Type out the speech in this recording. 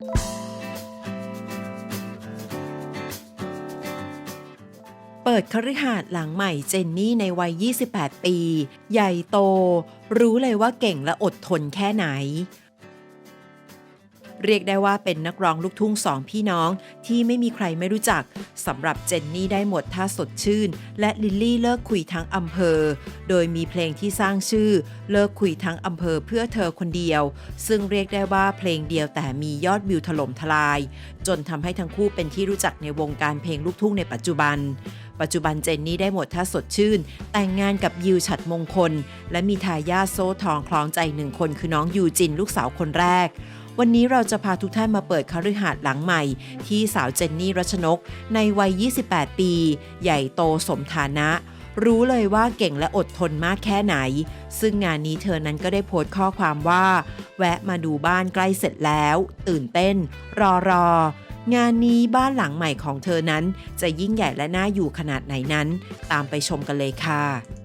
เปิดคฤหาสน์หลังใหม่เจนนี่ในวัย 28 ปี ใหญ่โต รู้เลยว่าเก่งและอดทนแค่ไหน เรียกได้ว่าเป็นนักร้องลูกทุ่งสองพี่น้องที่ไม่มีใครไม่รู้จักสำหรับเจนนี่ได้หมดท่าสดชื่น และลิลลี่เลิกคุยทั้งอำเภอ โดยมีเพลงที่สร้างชื่อ เลิกคุยทั้งอำเภอเพื่อเธอคนเดียว ซึ่งเรียกได้ว่าเพลงเดียวแต่มียอดวิวถล่มทลาย จนทำให้ทั้งคู่เป็นที่รู้จักในวงการเพลงลูกทุ่งในปัจจุบันปัจจุบันเจนนี่ได้หมดท่าสดชื่น แต่งงานกับยิวฉัดมงคล และมีทายาทโซ่ทองคล้องใจหนึ่งคนคือน้องยูจินลูกสาวคนแรก วันนี้เราจะพาทุกท่านมาเปิดคฤหาสน์หลังใหม่ ที่สาวเจนนี่รัชนก ในวัย 28 ปี ใหญ่โตสมฐานะ รู้เลยว่าเก่งและอดทนมากแค่ไหน ซึ่งงานนี้เธอนั้นก็ได้โพสต์ข้อความว่า แวะมาดูบ้านใกล้เสร็จแล้ว ตื่นเต้น รอรองานนี้บ้านหลังใหม่ของเธอนั้น จะยิ่งใหญ่และน่าอยู่ขนาดไหนนั้น ตามไปชมกันเลยค่ะ